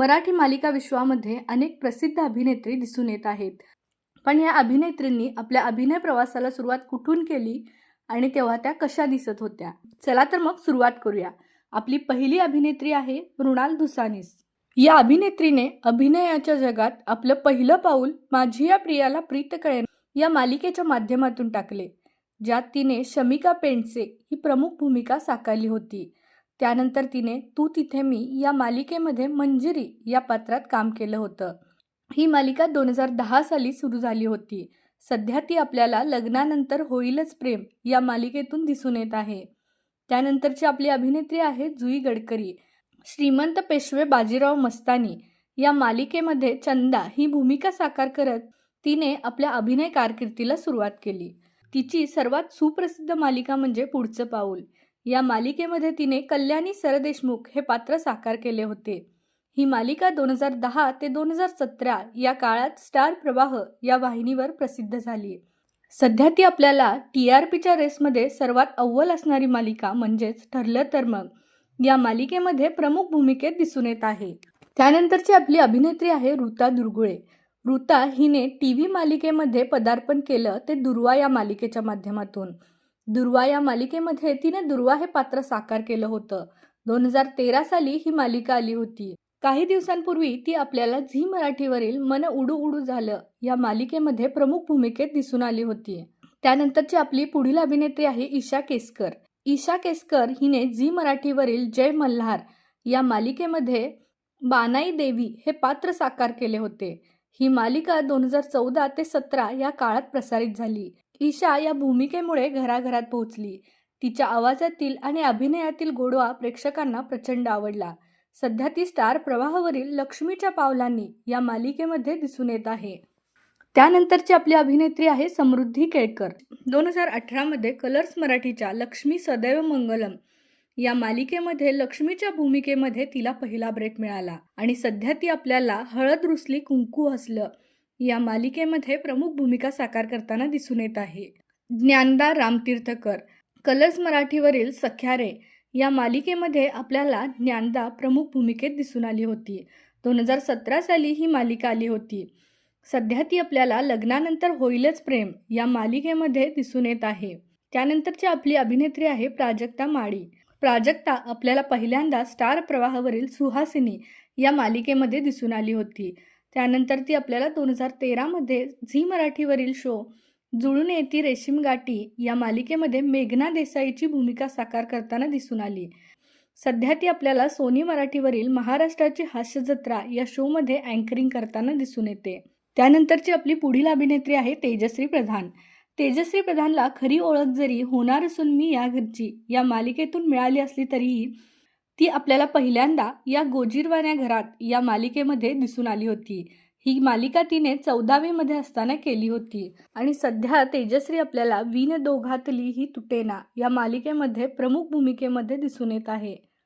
मराठी मालिका विश्वामध्ये अनेक प्रसिद्ध अभिनेत्री दिसून येत आहेत. पण या अभिनेत्रींनी आपल्या अभिनय प्रवासाला सुरुवात कुठून केली आणि तेव्हा त्या कशा दिसत होत्या? चला तर मग सुरुवात करूया. आपली पहिली अभिनेत्री आहे मृणाल धुसानीस. या अभिनेत्रीने अभिनयाच्या जगात आपलं पहिलं पाऊल माझी या प्रियाला प्रीत कळेन या मालिकेच्या माध्यमातून टाकले ज्यात तिने शमिका पेंडसे ही प्रमुख भूमिका साकारली होती. त्यानंतर तिने तू तिथे मी या मालिकेमध्ये मंजिरी या पात्रात काम केलं होतं. ही मालिका दोन हजार दहा साली सुरू झाली होती. सध्या ती आपल्याला लग्नानंतर होईलच प्रेम या मालिकेतून दिसून येत आहे. त्यानंतरची आपली अभिनेत्री आहे जुई गडकरी श्रीमंत पेशवे बाजीराव मस्तानी. या मालिकेमध्ये चंदा ही भूमिका साकार करत तिने आपल्या अभिनय कारकिर्दीला सुरुवात केली. तिची सर्वात सुप्रसिद्ध मालिका म्हणजे पुढचं पाऊल. या मालिकेमध्ये तिने कल्याणी सरदेशमुख हे पात्र साकार केले होते. ही मालिका दोन हजार दहा ते दोन हजार सतरा या काळात स्टार प्रवाह या वाहिनीवर प्रसिद्ध झाली. सध्या ती आपल्याला टी आर पीच्या रेसमध्ये सर्वात अव्वल असणारी मालिका म्हणजेच ठरलं तर मग. या मालिकेमध्ये प्रमुख भूमिकेत दिसून येत आहे. त्यानंतरची आपली अभिनेत्री आहे ऋता दुर्गुळे. ऋता हिने टी व्ही मालिकेमध्ये पदार्पण केलं ते दुर्वा या मालिकेच्या माध्यमातून. दुर्वा या मालिकेमध्ये तिने दुर्वा हे पात्र साकार केलं होतं. दोन हजार तेरा साली ही मालिका आली होती. काही दिवसांपूर्वी ती आपल्याला झी मराठीवरील मन उडू उडू झालं या मालिकेमध्ये प्रमुख भूमिकेत दिसून आली होती. त्यानंतरची आपली पुढील अभिनेत्री आहे ईशा केसकर. ईशा केसकर हिने झी मराठीवरील जय मल्हार या मालिकेमध्ये बानाई देवी हे पात्र साकार केले होते. ही मालिका दोन हजार चौदा ते सतरा या काळात प्रसारित झाली. ईशा या भूमिकेमुळे घराघरात पोहोचली. तिच्या आवाजातील आणि अभिनयातील गोडवा प्रेक्षकांना प्रचंड आवडला. सध्या ती स्टार प्रवाहावरील लक्ष्मीच्या पावलांनी या मालिकेमध्ये दिसून येत आहे. त्यानंतरची आपली अभिनेत्री आहे समृद्धी केळकर. दोन हजार अठरामध्ये कलर्स मराठीच्या लक्ष्मी सदैव मंगलम या मालिकेमध्ये लक्ष्मीच्या भूमिकेमध्ये तिला पहिला ब्रेक मिळाला आणि सध्या ती आपल्याला हळद रुसली कुंकू हसलं या मालिकेमध्ये प्रमुख भूमिका साकार करताना दिसून येत आहे. ज्ञानदा रामतीर्थकर कलर्स मराठीवरील सख्यारे या मालिकेमध्ये आपल्याला ज्ञानदा प्रमुख भूमिकेत दिसून आली होती. दोन हजार सतरा साली ही मालिका आली होती. सध्या ती आपल्याला लग्नानंतर होईलच प्रेम या मालिकेमध्ये दिसून येत आहे. त्यानंतरची आपली अभिनेत्री आहे प्राजक्ता माळी. प्राजक्ता आपल्याला पहिल्यांदा स्टार प्रवाहावरील सुहासिनी या मालिकेमध्ये दिसून आली होती. त्यानंतर ती आपल्याला दोन हजार तेरामध्ये झी मराठीवरील शो जुळून येती रेशीम गाठी या मालिकेमध्ये मेघना देसाईची भूमिका साकार करताना दिसून आली. सध्या ती आपल्याला सोनी मराठीवरील महाराष्ट्राची हास्य जत्रा या शोमध्ये अँकरिंग करताना दिसून येते. त्यानंतरची आपली पुढील अभिनेत्री आहे तेजश्री प्रधान. तेजश्री प्रधानला खरी ओळख जरी होणार असून मी या घरची या मालिकेतून मिळाली असली तरीही ती आपल्याला पहिल्यांदा या गोजीरवाण्या घरात या मालिकेमध्ये दिसून आली होती. ही मालिका तिने चौदावीमध्ये असताना केली होती. आणि सध्या तेजश्री आपल्याला विन दोघातली ही तुटेना या मालिकेमध्ये प्रमुख भूमिकेमध्ये दिसून येत आहे.